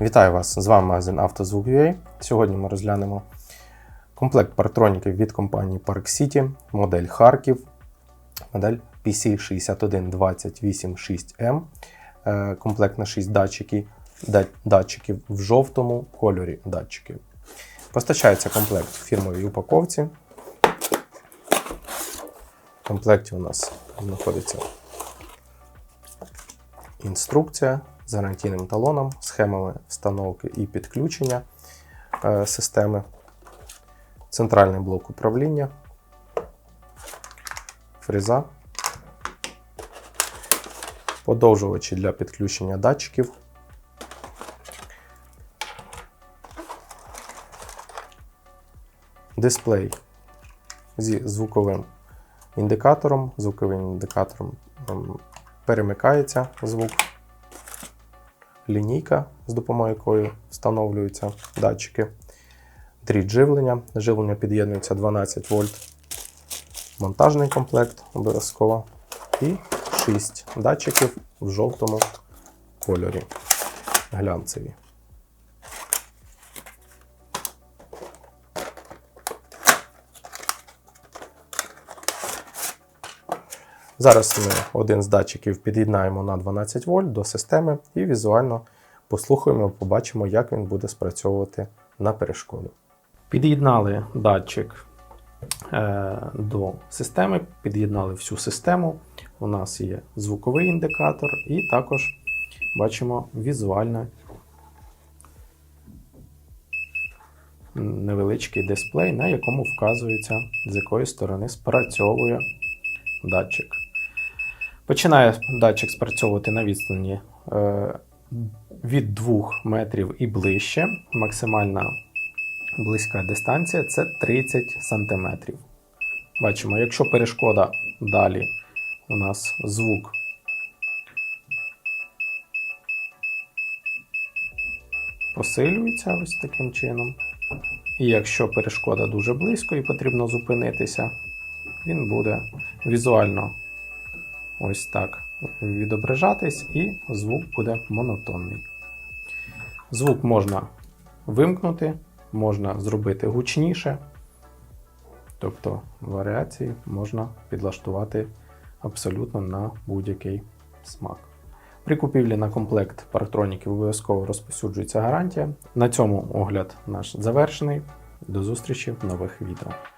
Вітаю вас! З вами магазин «Автозвук.UA». Сьогодні ми розглянемо комплект партроніків від компанії Park City, модель Харків, модель PC6128.6M, е, комплект на 6 датчиків, датчиків в жовтому кольорі датчиків. Постачається комплект в фірмовій упаковці. В комплекті у нас знаходиться інструкція з гарантійним талоном, схемами встановки і підключення е, системи, центральний блок управління, фреза, подовжувачі для підключення датчиків. Дисплей зі звуковим індикатором. Звуковим індикатором ем, перемикається звук лінійка, з допомогою якої встановлюються датчики, дріт живлення. Живлення під'єднується 12 вольт, монтажний комплект обов'язково. І 6 датчиків в жовтому кольорі глянцеві. Зараз ми один з датчиків під'єднаємо на 12 вольт до системи і візуально послухаємо, побачимо, як він буде спрацьовувати на перешкоду. Під'єднали датчик е, до системи, під'єднали всю систему. У нас є звуковий індикатор, і також бачимо візуально невеличкий дисплей, на якому вказується, з якої сторони спрацьовує датчик. Починає датчик спрацьовувати на відстані е, від 2 метрів і ближче. Максимальна близька дистанція це 30 см. Бачимо, якщо перешкода далі у нас звук посилюється ось таким чином. І якщо перешкода дуже близько і потрібно зупинитися, він буде візуально ось так відображатись, і звук буде монотонний. Звук можна вимкнути, можна зробити гучніше, тобто варіації можна підлаштувати абсолютно на будь-який смак. При купівлі на комплект парктроніків обов'язково розповсюджується гарантія. На цьому огляд наш завершений. До зустрічі в нових відео.